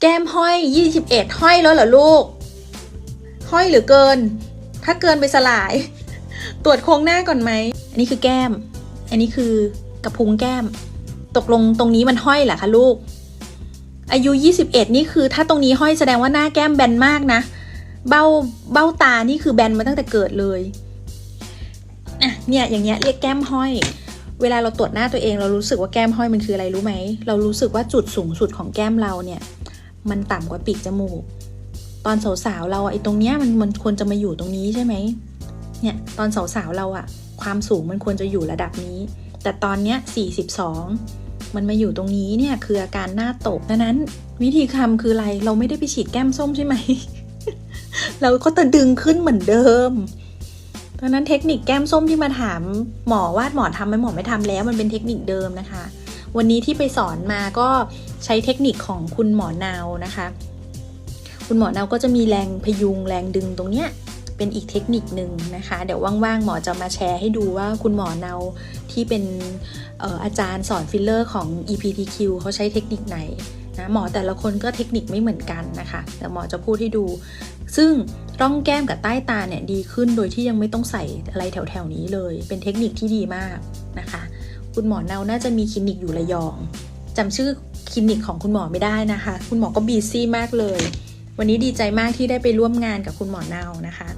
แก้มห้อย 21 ห้อยแล้วเหรอลูก ห้อยหรือเกิน ถ้าเกินไปสลาย ตรวจโครงหน้าก่อนไหม อันนี้คือแก้ม อันนี้คือกระพุ้งแก้ม ตกลงตรงนี้มันห้อยเหรอคะลูก อายุ 21 นี่คือ ถ้าตรงนี้ห้อยแสดงว่าหน้าแก้มแบนมากนะ เบ้าเบ้าตานี่คือแบนมาตั้งแต่เกิดเลยอะเนี่ยอย่างเงี้ยเรียกแก้มห้อยเวลาเราตรวจหน้าตัวเองเรารู้สึกว่าแก้มห้อยมันคืออะไรรู้ไหม เรารู้สึกว่าจุดสูงสุดของแก้มเราเนี่ย มันต่ำกว่าปีกจมูก ตอนสาวๆเราอะไอ้ตรงเนี้ยมันมันควรจะมาอยู่ตรงนี้ใช่ไหมเนี่ยตอนสาวๆเราอะความสูงมันควรจะอยู่ระดับนี้ แต่ตอนเนี้ย42 มันมาอยู่ตรงนี้เนี่ยคืออาการหน้าตกดังนั้น วิธีทำคืออะไรเราไม่ได้ไปฉีดแก้มส้มใช่ไหม เราก็จะดึงขึ้นเหมือนเดิมเพราะฉะนั้นเทคนิคแก้มส้มที่มาถามหมอว่าหมอทำไหมหมอไม่ทำแล้ว มันเป็นเทคนิคเดิมนะคะ วันนี้ที่ไปสอนมาก็ใช้เทคนิคของคุณหมอนาวนะคะ คุณหมอนาวก็จะมีแรงพยุงแรงดึงตรงเนี้ยเป็นอีกเทคนิคหนึ่งนะคะ เดี๋ยวว่างๆหมอจะมาแชร์ให้ดูว่าคุณหมอเนาที่เป็นอออาจารย์สอนฟิลเลอร์ของ EPTQ เขาใช้เทคนิคไหนนะหมอแต่ละคนก็เทคนิคไม่เหมือนกันนะคะแต่หมอจะพูดให้ดู ซึ่งร่องแก้มกับใต้ตาเนี่ยดีขึ้นโดยที่ยังไม่ต้องใส่อะไรแถวๆนี้เลย เป็นเทคนิคที่ดีมากนะคะ คุณหมอเนาน่าจะมีคลินิกอยู่ระยองจำชื่อคลินิกของคุณหมอไม่ได้นะคะ คุณหมอก็บีซี่มากเลย วันนี้ดีใจมากที่ได้ไปร่วมงานกับคุณหมอเนานะคะ